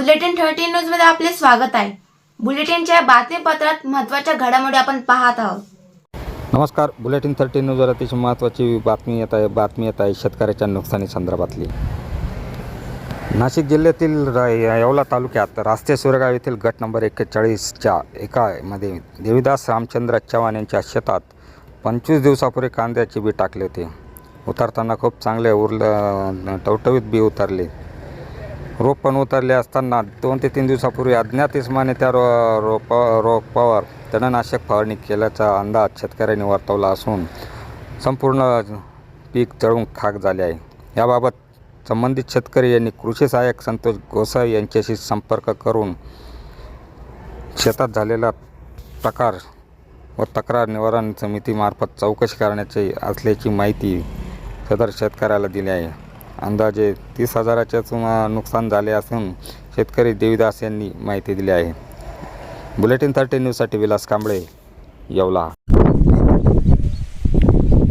Bulletin thirteen न्यूजमध्ये आपले स्वागत आहे. बुलेटिनच्या बातमीपत्रात महत्त्वाच्या घडामोडी आपण पाहत आहोत. नमस्कार बुलेटिन थर्टी न्यूजवर अतिशय महत्त्वाची बातमी येत आहे बातमी येत आहे शेतकऱ्याच्या नुकसानी संदर्भातली. नाशिक जिल्ह्यातील येवला तालुक्यात रास्ते सुरगाव येथील गट नंबर एक्केचाळीसच्या एकामध्ये देवीदास रामचंद्र चव्हाण यांच्या शेतात पंचवीस दिवसापूर्वी कांद्याचे बी टाकले होते. उतरताना खूप चांगले उरलं टवटवीत बी उतरले. पण उतरले असताना दोन ते तीन दिवसापूर्वी अज्ञात इसमाने त्या रो रोप रोपावर तणनाशक फवारणी केल्याचा अंदाज शेतकऱ्यांनी वर्तवला असून संपूर्ण पीक जळून खाक झाले आहे. याबाबत संबंधित शेतकरी यांनी कृषी सहाय्यक संतोष गोसाई यांच्याशी संपर्क करून शेतात झालेला प्रकार व तक्रार निवारण समितीमार्फत चौकशी करण्याची असल्याची माहिती सदर शेतकऱ्याला दिली आहे. अंदाजे तीस हजाराचे नुकसान झाले असून शेतकरी देवीदास यांनी माहिती दिली आहे. बुलेटिन थर्टी न्यूजसाठी विलास कांबळे येवला.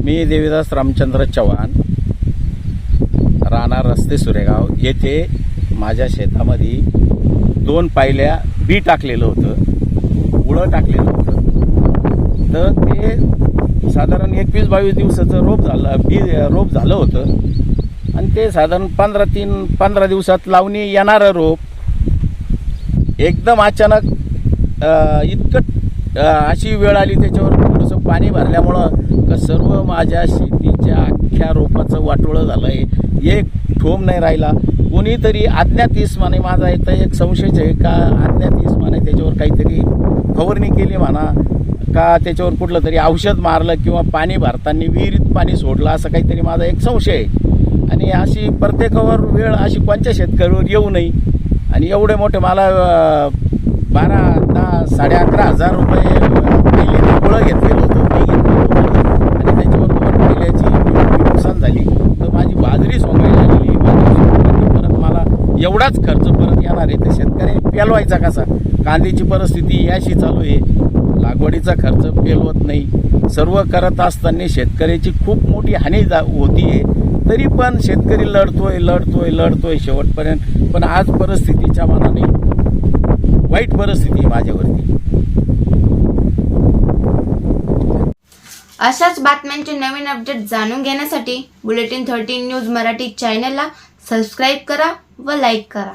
मी देवीदास रामचंद्र चव्हाण राहणार रस्ते सुरेगाव. येथे माझ्या शेतामध्ये दोन पायल्या बी टाकलेलं होतं उळं टाकलेलं होतं. तर ते साधारण एकवीस बावीस दिवसाचं रोप झालं बी रोप झालं होतं. ते साधारण पंधरा तीन पंधरा दिवसात लावणी येणारं रोप एकदम अचानक इतकं अशी वेळ आली त्याच्यावर थोडंसं पाणी भरल्यामुळं का सर्व माझ्या शेतीच्या अख्ख्या रोपाचं वाटोळं झालं आहे एक ठोम नाही राहिला. कोणीतरी अज्ञात इस्माने माझा इथं एक संशयच आहे का अज्ञात इस्माने त्याच्यावर काहीतरी फवारणी केली म्हणा का त्याच्यावर कुठलं तरी औषध मारलं किंवा पाणी भरताना विहिरीत पाणी सोडलं असं काहीतरी माझा एक संशय आहे. आणि अशी प्रत्येकावर वेळ अशी कोणत्या शेतकऱ्यावर येऊ नये. आणि एवढे मोठे मला बारा दहा साडे अकरा हजार रुपये पहिले फळं घेतलेलं होतं मी घेतलेलं होतं. आणि त्याच्याबरोबर पहिल्याची नुकसान झाली. तर माझी बाजरी सोंगायला गेली बाजरी परत मला एवढाच खर्च परत येणार आहे. तर शेतकरी पेलवायचा कसा? कांद्याची परिस्थिती याशी चालू आहे. लागवडीचा खर्च पेलवत नाही. सर्व करत असताना शेतकऱ्याची खूप मोठी हानी जा होती तरी पण शेतकरी लढतोय लढतोय लढतोय शेवटपर्यंत. पण आज परिस्थितीच्या मनाने वाईट परिस्थिती आहे माझ्यावरती. अशाच बातम्यांचे नवीन अपडेट जाणून घेण्यासाठी बुलेटिन थर्टीन न्यूज मराठी चॅनलला सबस्क्राईब करा व लाईक करा.